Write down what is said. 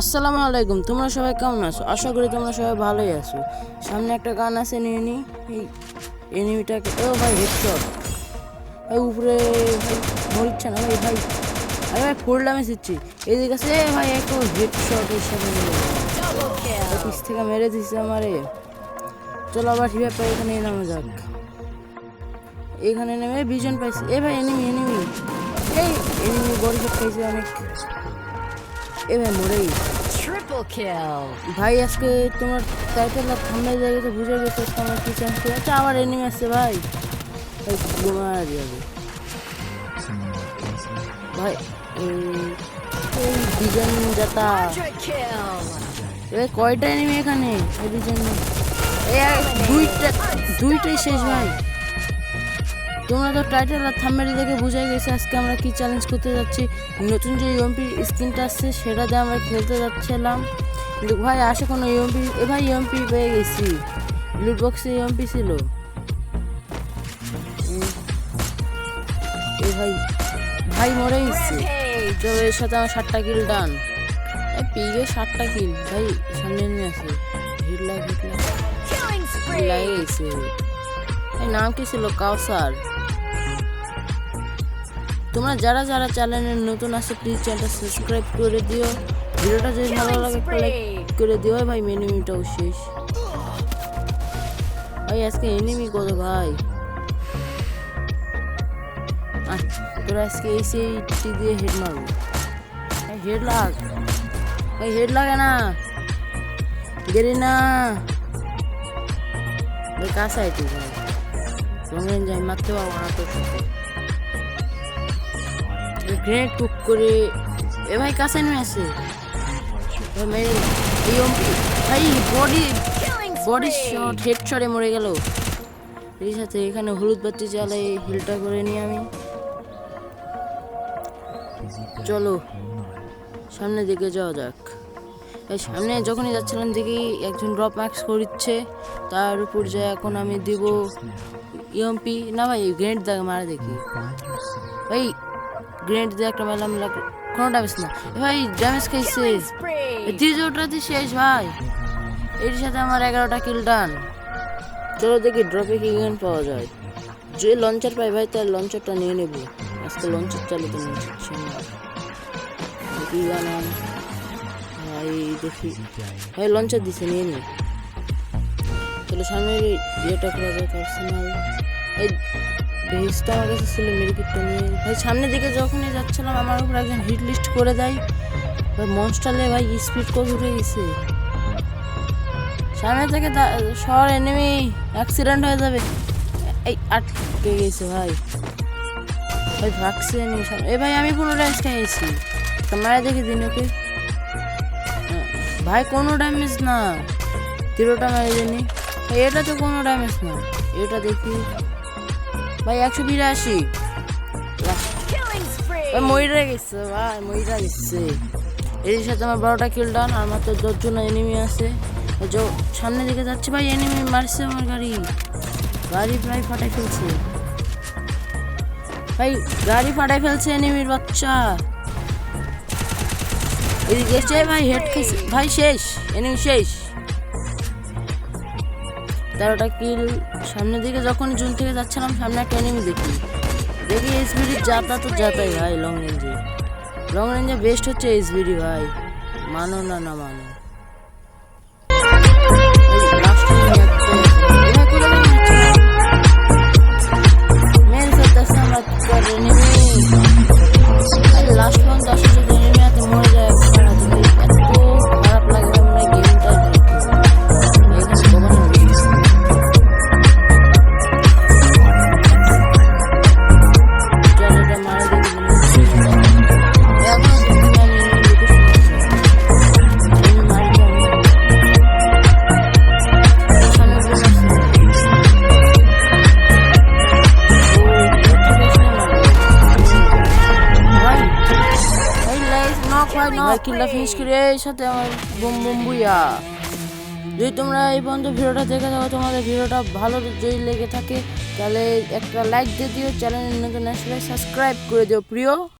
আসসালামু আলাইকুম, তোমরা সবাই কেমন আছো? আশা করি তোমরা সবাই ভালোই আছো। সামনে একটা গান আছে নিয়ে নি এই এনিমিটাকে ও ভাই, হেডশট। ভাই, উপরে, ভাই, মরিচ্ছে না ভাই ভাই। আরে ভাই ফুল ড্যামেজ দিচ্ছি। এদিকে আছে, এ ভাই একটু হেডশট এর সাথে। পিছ থেকে মেরে দিচ্ছে আমারে। চলো আবার হিভাবে পাই এখানে নামা যাক। এখানে নেমে ভিজন পাইছি। এ ভাই এনিমি এনিমি এই এনিমি বড় খাইছে অনেক। এ ভাই মরেই. ভাই আজকে তোমার টাইটেল আর জায়গাতে বুঝে গেছে আমার কি চান্স করে আচ্ছা আবার এনিমি আসছে ভাই। ভাই ঘুমার যাবে। ভাই এই- ডিজাইন যাতা। Quadra এ কয়টা এনিমি এখানে? এই আর দুইটা দুইটাই শেষ ভাই। তোমরা তো টাইটেল আর থাম্বনেল দেখে বুঝাই গেছে আজকে আমরা কি চ্যালেঞ্জ করতে যাচ্ছি। নতুন যে ইউএমপি স্কিনটা আসছে, সেটা দিয়ে আমরা খেলতে যাচ্ছিলাম। ভাই আসে কোনো ইউএমপি এ ভাই ইউএমপি পেয়ে গেছি। লুট বক্সে ইউএমপি ছিল। এ ভাই ভাই মরে গেছে। Rampage. তো এর সাথে আমার ষাটটা কিল ডান পিগে ষাটটা কিল ভাই, সামনে নিয়ে আছে হিট লাগ হিট লাগ। নাম কি ছিল? কাউসার। তোমরা যারা যারা চ্যানেলে নতুন আছে প্লিজ চ্যানেলটা সাবস্ক্রাইব করে দিও। ভিডিওটা যদি ভালো লাগে একটা লাইক করে দিও। ভাই মেনুমিটাও শেষ। ভাই আজকে এনিমি কত ভাই? তোরা আজকে এসে টি দিয়ে হেড মারবো। হেড লাগ। ভাই হেড লাগে না। গেরি না। ভাই কাছে তুই ভাই। রঙিন যাই মারতে পারব না গ্রেনেড টুক করে এ ভাই কাছে নেমে আসে। ভাই বডি বডি শট হেড শটে মরে গেল। এই সাথে এখানে হলুদ বাতি জ্বালাই হিলটা করে নিই আমি। চলো সামনের দিকে যাওয়া যাক। সামনে যখনই যাচ্ছিলাম দেখি একজন ড্রপ ম্যাক্স করিচ্ছে তার উপর যে এখন আমি দিব। ইএমপি না ভাই গ্রেনেড দেখ মারা দেখি। ভাই গ্রেনেড দিয়ে একটা লাগ কোনো ড্যামেজ না। ভাই ড্যামেজ খাইছে. দ্বিতীয়টাতে শেষ, ভাই। এর সাথে আমার এগারোটা কিল ডান চলো দেখি ড্রপে কি গান পাওয়া যায়। যে লঞ্চার পাই ভাই, তার লঞ্চারটা নিয়ে নেব। আজকে লঞ্চার চালাতে নিয়ে যাচ্ছি না। কি গান ভাই, দেখি। ভাই লঞ্চার দিছে, নিয়ে নি। চলো সামনে ইয়েটা করা যায় পার্সোনাল এই ভেজটা আমার কাছে ছিল মেডিকেটটা নিয়ে। ভাই, সামনের দিকে যখনই যাচ্ছিলাম, আমার উপর একজন হিট লিস্ট করে দেয়। ভাই মনস্টারলে ভাই স্পিড কত উঠে গেছে। সামনে থেকে শহর এনেমি অ্যাক্সিডেন্ট হয়ে যাবে। এই, আটকে গেছে ভাই। ভাই, ভাগছে এ ভাই, আমি কোনো ড্যামেজ খাইছি তোমার দেখি দিন, ওকে? ভাই, কোনো ড্যামেজ না। তিরোটা মারি জানি এটা তো কোনো ড্যামেজ না। এটা দেখি। ভাই একশো বিরাশি. ভাই ময়রা গেছে ভাই ময়রা গেছে এর সাথে আমার বারোটা কিল ডান আর মাত্র দশজন এনিমি আছে। সামনের দিকে যাচ্ছে ভাই এনিমি মারছে আমার গাড়ি। গাড়ি প্রায় ফাটাই ফেলছে। ভাই গাড়ি ফাটাই ফেলছে এনিমির বাচ্চা। এদিকে ভাই হেড ভাই শেষ। এনিমি শেষ। তেরোটা কিল, সামনের দিকে যখন জুন থেকে যাচ্ছিলাম, সামনে একটা এনিমি দেখি। দেখি এসবিডি যাতা তো যাতাই ভাই লং রেঞ্জে লং রেঞ্জে বেস্ট হচ্ছে এসবিডি ভাই। মানো না না মানো। ভাই কিলটা ফিনিশ এই সাথে আমার বুম বুম বুইয়া। যদি তোমরা এই পর্যন্ত ভিডিওটা দেখে থাকো, তোমাদের ভিডিওটা ভালো যদি লেগে থাকে, তাহলে একটা লাইক দিয়ে দিও চ্যানেল নতুন আসলে সাবস্ক্রাইব করে দিও, প্রিয়।